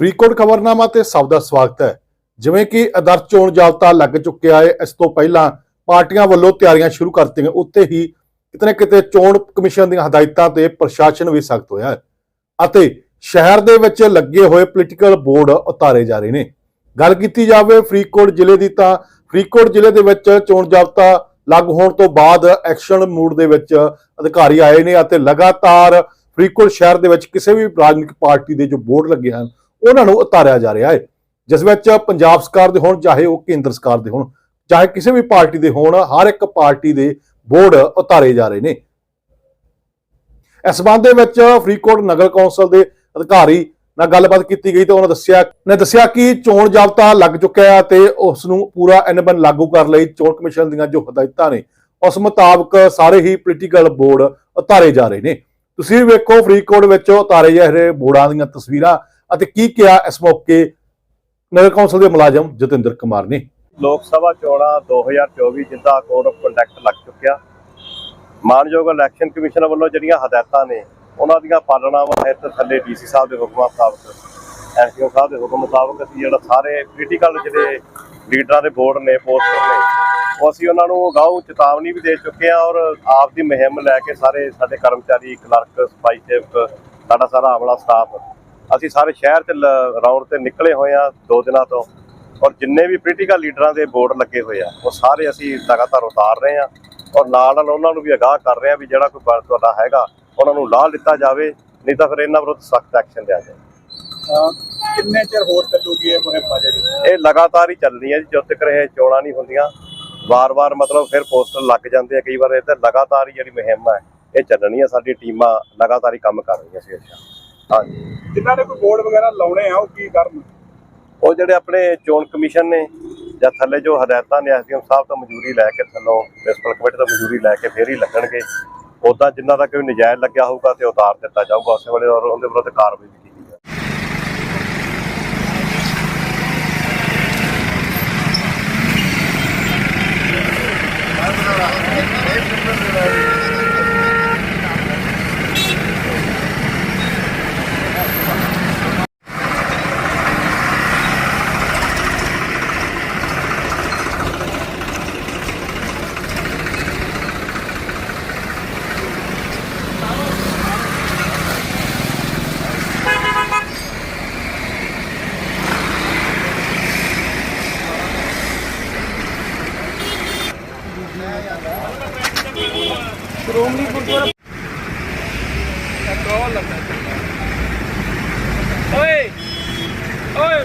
ਫਰੀਦਕੋਟ ਖਬਰਨਾਮਾ ਤੇ ਸਭ ਦਾ ਸਵਾਗਤ ਹੈ। ਜਿਵੇਂ ਕਿ ਆਦਰਸ਼ ਚੋਣ ਜਾਬਤਾ ਲੱਗ ਚੁੱਕਿਆ ਹੈ, ਇਸ ਤੋਂ ਪਹਿਲਾਂ ਪਾਰਟੀਆਂ ਵੱਲੋਂ ਤਿਆਰੀਆਂ ਸ਼ੁਰੂ ਕਰਤੀਆਂ ਦਿੱਤੀਆਂ ਉੱਤੇ ਹੀ ਕਿਤੇ ਨਾ ਕਿਤੇ ਚੋਣ ਕਮਿਸ਼ਨ ਦੀਆਂ ਹਦਾਇਤਾਂ ਤੇ ਪ੍ਰਸ਼ਾਸਨ ਵੀ ਸਖਤ ਹੋਇਆ ਹੈ ਅਤੇ ਸ਼ਹਿਰ ਦੇ ਵਿੱਚ ਲੱਗੇ ਹੋਏ ਪੋਲੀਟੀਕਲ ਬੋਰਡ ਉਤਾਰੇ ਜਾ ਰਹੇ ਨੇ। ਗੱਲ ਕੀਤੀ ਜਾਵੇ ਫਰੀਦਕੋਟ ਜ਼ਿਲ੍ਹੇ ਦੀ ਤਾਂ ਫਰੀਦਕੋਟ ਜ਼ਿਲ੍ਹੇ ਦੇ ਵਿੱਚ ਚੋਣ ਜਾਬਤਾ ਲਾਗੂ ਹੋਣ ਤੋਂ ਬਾਅਦ ਐਕਸ਼ਨ ਮੂਡ ਦੇ ਵਿੱਚ ਅਧਿਕਾਰੀ ਆਏ ਨੇ ਅਤੇ ਲਗਾਤਾਰ ਫਰੀਦਕੋਟ ਸ਼ਹਿਰ ਦੇ ਵਿੱਚ ਕਿਸੇ ਵੀ ਰਾਜਨੀਤਿਕ ਪਾਰਟੀ ਦੇ ਜੋ ਬੋਰਡ ਲੱਗੇ ਹਨ ਉਹਨਾਂ ਨੂੰ ਉਤਾਰਿਆ ਜਾ ਰਿਹਾ ਹੈ, ਜਿਸ ਵਿੱਚ ਪੰਜਾਬ ਸਰਕਾਰ ਦੇ ਹੋਣ, ਚਾਹੇ ਉਹ ਕੇਂਦਰ ਸਰਕਾਰ ਦੇ ਹੋਣ, ਚਾਹੇ ਕਿਸੇ ਵੀ ਪਾਰਟੀ ਦੇ ਹੋਣ, ਹਰ ਇੱਕ ਪਾਰਟੀ ਦੇ ਬੋਰਡ ਉਤਾਰੇ ਜਾ ਰਹੇ ਨੇ। ਇਸ ਸੰਬੰਧ ਦੇ ਵਿੱਚ ਫਰੀਦਕੋਟ ਨਗਰ ਕੌਂਸਲ ਦੇ ਅਧਿਕਾਰੀ ਨਾਲ ਗੱਲਬਾਤ ਕੀਤੀ ਗਈ ਤਾਂ ਉਹਨਾਂ ਦੱਸਿਆ, ਨੇ ਦੱਸਿਆ ਕਿ ਚੋਣ ਜਾਬਤਾ ਲੱਗ ਚੁੱਕਿਆ ਹੈ ਤੇ ਉਸ ਨੂੰ ਪੂਰਾ ਐਨਬਨ ਲਾਗੂ ਕਰਨ ਲਈ ਚੋਣ ਕਮਿਸ਼ਨ ਦੀਆਂ ਜੋ ਹਦਾਇਤਾਂ ਨੇ, ਉਸ ਮੁਤਾਬਕ ਸਾਰੇ ਹੀ ਪੋਲੀਟੀਕਲ ਬੋਰਡ ਉਤਾਰੇ ਜਾ ਰਹੇ ਨੇ। ਤੁਸੀਂ ਵੀ ਵੇਖੋ, ਫਰੀਦਕੋਟ ਵਿੱਚ ਉਤਾਰੇ ਜਾ ਰਹੇ ਬੋਰਡਾਂ ਦੀਆਂ ਤਸਵੀਰਾਂ ਅਤੇ ਕੀ ਕਿਹਾ ਇਸ ਮੌਕੇ ਨਗਰ ਕੌਂਸਲ ਦੇ ਮੁਲਾਜ਼ਮ ਜਤਿੰਦਰ ਕੁਮਾਰ ਨੇ? ਲੋਕ ਸਭਾ ਚੋਣਾਂ 2024 ਜਿੱਦਾਂ ਕੋਡ ਆਫ ਕੰਡਕਟ ਲੱਗ ਚੁੱਕਿਆ। ਮਾਨਯੋਗ ਇਲੈਕਸ਼ਨ ਕਮਿਸ਼ਨ ਵੱਲੋਂ ਜਿਹੜੀਆਂ ਹਦਾਇਤਾਂ ਨੇ, ਉਹਨਾਂ ਦੀਆਂ ਪਾਲਣਾਵਾਂ ਹਿੱਤ ਥੱਲੇ ਡੀਸੀ ਸਾਹਿਬ ਦੇ ਹੁਕਮਾਂ ਮੁਤਾਬਕ ਐਸਡੀਓ ਸਾਹਿਬ ਦੇ ਹੁਕਮ ਮੁਤਾਬਕ ਅਸੀਂ ਜਿਹੜਾ ਸਾਰੇ ਪੋਲੀਟੀਕਲ ਜਿਹੜੇ ਲੀਡਰਾਂ ਦੇ ਬੋਰਡ ਨੇ, ਪੋਸਟਰ ਨੇ, ਉਹ ਅਸੀਂ ਉਹਨਾਂ ਨੂੰ ਅਗਾਊਂ ਚੇਤਾਵਨੀ ਵੀ ਦੇ ਚੁੱਕੇ ਆ ਔਰ ਆਪ ਦੀ ਮੁਹਿੰਮ ਲੈ ਕੇ ਸਾਰੇ ਸਾਡੇ ਕਰਮਚਾਰੀ, ਕਲਰਕ ਸਫ਼ਾਈ ਸੇਵਕ, ਸਾਡਾ ਸਾਰਾ ਆਮਲਾ ਸਟਾਫ ਅਸੀਂ ਸਾਰੇ ਸ਼ਹਿਰ ਤੇ ਰਾਉਂਡ ਤੇ ਨਿਕਲੇ ਹੋਏ ਆ ਦੋ ਦਿਨਾਂ ਤੋਂ ਔਰ ਜਿੰਨੇ ਵੀ ਪੋਲੀਟੀਕਲ ਲੀਡਰਾਂ ਦੇ ਬੋਰਡ ਲੱਗੇ ਹੋਏ ਆ ਉਹ ਸਾਰੇ ਅਸੀਂ ਲਗਾਤਾਰ ਉਤਾਰ ਰਹੇ ਆ ਔਰ ਨਾਲ ਨਾਲ ਉਹਨਾਂ ਨੂੰ ਵੀ ਅਗਾਹ ਕਰ ਰਹੇ ਆ ਵੀ ਜਿਹੜਾ ਕੋਈ ਬਲ ਤੁਹਾਡਾ ਹੈਗਾ ਉਹਨਾਂ ਨੂੰ ਲਾਹ ਲਿੱਤਾ ਜਾਵੇ ਨਹੀਂ ਤਾਂ ਫਿਰ ਇਹਨਾਂ ਵਿਰੁੱਧ ਸਖਤ ਐਕਸ਼ਨ ਲਿਆ ਜਾਏ ਅਹ ਕਿੰਨੇ ਚਿਰ ਹੋਰ ਚੱਲੂਗੀ ਇਹ ਮੁਹਿੰਮ ਜਿਹੜੀ? ਇਹ ਲਗਾਤਾਰ ਹੀ ਚੱਲਣੀ ਹੈ ਜੀ ਜਦੋਂ ਤੱਕ ਇਹ ਚੋਣਾਂ ਨਹੀਂ ਹੁੰਦੀਆਂ। ਵਾਰ-ਵਾਰ ਮਤਲਬ ਫਿਰ ਪੋਸਟਰ ਲੱਗ ਜਾਂਦੇ ਆ ਕਈ ਵਾਰ ਇਹ ਤੇ ਲਗਾਤਾਰ ਹੀ ਜਿਹੜੀ ਮੁਹਿੰਮ ਹੈ ਇਹ ਚੱਲਣੀ ਹੈ ਸਾਡੀ ਟੀਮਾਂ ਲਗਾਤਾਰ ਹੀ ਕੰਮ ਕਰ ਰਹੀਆਂ ਸੀ ਅੱਛਾ ਹਾਂਜੀ। ਜਿਨ੍ਹਾਂ ਨੇ ਕੋਈ ਬੋਰਡ ਵਗੈਰਾ ਲਾਉਣੇ ਆ ਉਹ ਕੀ ਕਰਨ? ਉਹ ਜਿਹੜੇ ਆਪਣੇ ਚੋਣ ਕਮਿਸ਼ਨ ਨੇ ਜਾਂ ਥੱਲੇ ਜੋ ਹਦਾਇਤਾਂ ਨੇ ਐਸਡੀਐਮ ਸਾਹਿਬ ਤੋਂ ਮਨਜ਼ੂਰੀ ਲੈ ਕੇ ਥੱਲੋਂ ਮਿਊਨਿਸਪਲ ਕਮੇਟੀ ਤੋਂ ਮਨਜ਼ੂਰੀ ਲੈ ਕੇ ਫੇਰ ਹੀ ਲੱਗਣਗੇ। ਉਦਾਂ ਜਿੰਨਾ ਦਾ ਕੋਈ ਨਜਾਇਜ਼ ਲੱਗਿਆ ਹੋਊਗਾ ਤੇ ਉਤਾਰ ਦਿੱਤਾ ਜਾਊਗਾ ਉਸੇ ਵੇਲੇ ਔਰ ਉਹਦੇ ਵਿਰੁੱਧ ਕਾਰਵਾਈ ਵੀ ਕੀਤੀ ਜਾਊਗੀ ਓਏ ਓਏ।